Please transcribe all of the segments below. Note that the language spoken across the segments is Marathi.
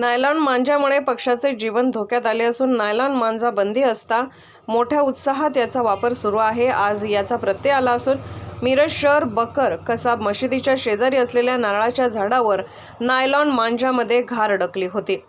नायलॉन मांजामुळे पक्षाचे जीवन धोक्यात आले असून नायलॉन मांजा बंदी असता मोठ्या उत्साहात याचा वापर सुरू आहे. आज याचा प्रत्यय आला असून मिरज शहर बकर कसाब मशिदीच्या शेजारी असलेल्या नारळाच्या झाडावर नायलॉन मांजामध्ये घार अडकली होती.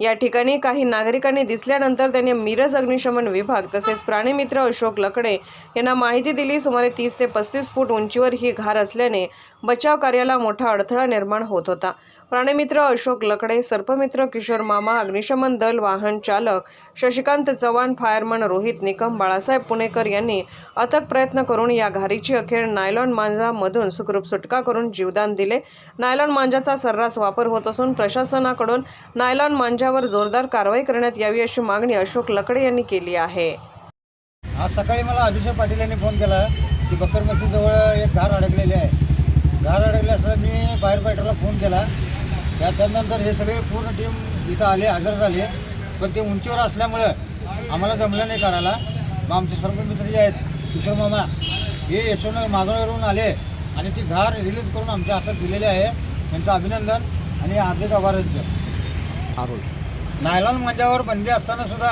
या ठिकाणी काही नागरिकांनी दिसल्यानंतर त्यांनी मिरज अग्निशमन विभाग तसेच प्राणीमित्र अशोक लकडे यांना माहिती दिली. सुमारे तीस ते पस्तीस फूट उंचीवर ही घार असल्याने बचाव कार्याला मोठा अडथळा निर्माण होत होता. प्राणीमित्र अशोक लकडे सर्पमित्र किशोर मामा अग्निशमन दल वाहन चालक शशिकांत चव्हाण फायरमन रोहित निकम बाळासाहेब पुणेकर यांनी अथक प्रयत्न करून या घारीची अखेर नायलॉन मांजामधून सुखरूप सुटका करून जीवदान दिले. नायलॉन मांजाचा सर्रास वापर होत असून प्रशासनाकडून नायलॉन मांजावर जोरदार कारवाई करण्यात यावी अशी मागणी अशोक लकडे यांनी केली आहे. आज सकाळी मला अभिषेक पाटील यांनी फोन केला की बक्कर मशीदजवळ एक घार अडकलेली आहे. घार अडकले असं मी फायर फायटरला फोन केला. त्या त्यानंतर हे सगळे पूर्ण टीम इथं आले हजर झाले. पण ते उंचीवर असल्यामुळं आम्हाला जमलं नाही काढायला. मग आमचे सर्व मित्र जे आहेत किशोर मामा हे यशवंत मागवरून आले आणि ती घार रिलीज करून आमच्या हातात दिलेली आहे. त्यांचं अभिनंदन आणि हार्दिक आभार यांचं. नायलॉन मांजावर बंदी असताना सुद्धा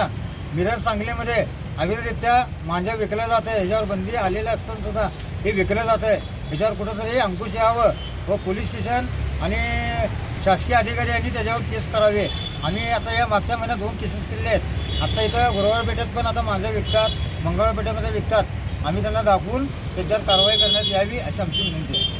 मिरज सांगलीमध्ये अविधरित्या मांजा विकल्या जाते ह्याच्यावर बंदी आलेल्या असताना सुद्धा हे विकलं जातं. आहे ह्याच्यावर कुठंतरी अंकुश यावं व पोलीस स्टेशन आणि शासकीय अधिकारी यांनी त्याच्यावर केस करावे. आम्ही आता या मागच्या महिन्यात दोन केसेस केले आहेत. आता इथं गुरुवार पेठेत पण आता मांजा विकतात मंगळवार पेठेमध्ये विकतात. आम्ही त्यांना दाखवून त्याच्यावर कारवाई करण्यात यावी अशी आमची विनंती आहे.